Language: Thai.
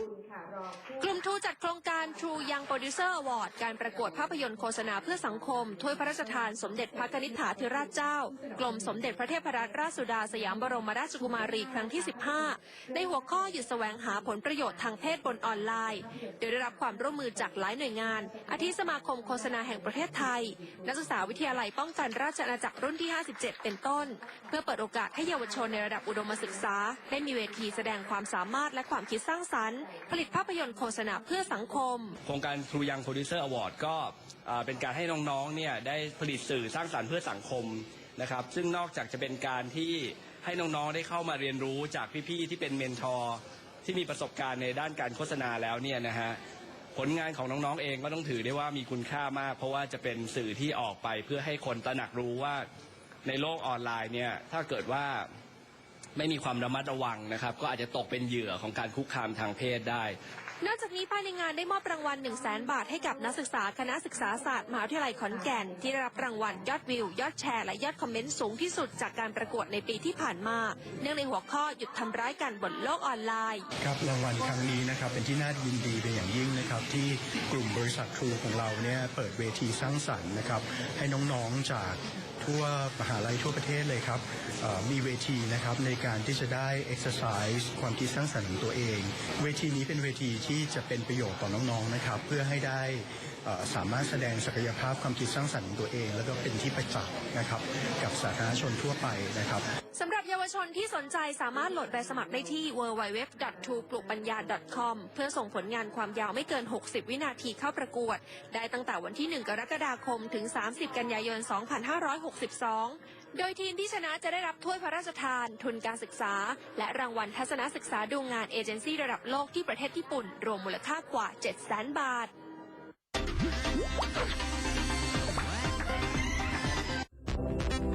คุณค่ะรอคู่ ทูจัดโครงการ True Young Producer Award การประกวดภาพยนตร์โฆษณาเพื่อสังคม ถ้วยพระราชทานสมเด็จพระนิษฐาธิราชเจ้า กรมสมเด็จพระเทพรัตนราชสุดาสยามบรมราชกุมารีครั้งที่ 15 ในหัวข้อหยุดแสวงหาผลประโยชน์ทางเพศบนออนไลน์ โดยได้รับความร่วมมือจากหลายหน่วยงาน อาทิสมาคมโฆษณาแห่งประเทศไทย นักศึกษาวิทยาลัยป้องกันราชอาณาจักรรุ่นที่ 57 เป็นต้น เพื่อเปิดโอกาสให้เยาวชนในระดับอุดมศึกษา ได้มีเวทีแสดงความสามารถและความคิดสร้างสรรค์ ผลิตภาพยนตร์โฆษณาเพื่อสังคม โครงการ True Young Producer Award ก็เป็นการให้น้องๆเนี่ยได้ผลิตสื่อสร้างสรรค์เพื่อสังคมนะครับ ซึ่งนอกจากจะเป็นการที่ให้น้องๆได้เข้ามาเรียนรู้จากพี่ๆที่เป็นเมนทอร์ที่มีประสบการณ์ในด้านการโฆษณาแล้วเนี่ยนะฮะผลงานของน้องๆเองก็ต้องถือได้ว่ามีคุณค่ามาก เพราะว่าจะเป็นสื่อที่ออกไปเพื่อให้คนตระหนักรู้ว่าในโลกออนไลน์เนี่ยถ้าเกิดว่า ไม่มีความระมัดระวังนะครับ ก็อาจจะตกเป็นเหยื่อของการคุกคามทางเพศได้ นอกจากนี้ภายในงานได้มอบรางวัล 1 0 0 0 0แบาทให้กับนักศึกษาคณะศึกษาศาสตร์มหาวิทยาลัยขอนแก่น ที่ได้รับรางวัลยอดวิว ยอดแชร์ และยอดคอมเมนต์สูงที่สุดจากการประกวดในปีที่ผ่านมา เนื่องในหัวข้อหยุดทำร้ายกันบนโลกออนไลน์ ครับรางวัลครั้งนี้นะครับเป็นที่น่ายินดีเป็นอย่างยิ่งนะครับ ที่กลุ่มบริษัทครูของเราเนี่ยเปิดเวทีสร้างสรรค์นะครับให้น้องๆจาก ทั่วมหาลัยทั่วประเทศเลยครับมีเวทีนะครับในการที่จะได้ exercise ความคิดสร้างสรรค์ของตัวเอง เวทีนี้เป็นเวทีที่จะเป็นประโยชน์ต่อน้องๆนะครับ เพื่อให้ได้สามารถแสดงศักยภาพความคิดสร้างสรรค์ของตัวเอง แล้วก็เป็นที่ประจักษ์นะครับ กับสาธารณชนทั่วไปนะครับสำหรับ วชนที่สนใจสามารถโหลดใบสมัครได้ที่ www.tuplu ปัญญา .com เพื่อส่งผลงานความยาวไม่เกิน 60 วินาทีเข้าประกวด ได้ตั้งแต่วันที่ 1 กรกฎาคมถึง 30 กันยายน 2562 โดยทีมที่ชนะจะได้รับถ้วยพระราชทาน ทุนการศึกษา และรางวัลทัศนศึกษาดูงานเอเจนซี่ระดับโลกที่ประเทศญี่ปุ่น รวมมูลค่ากว่า 700,000 บาท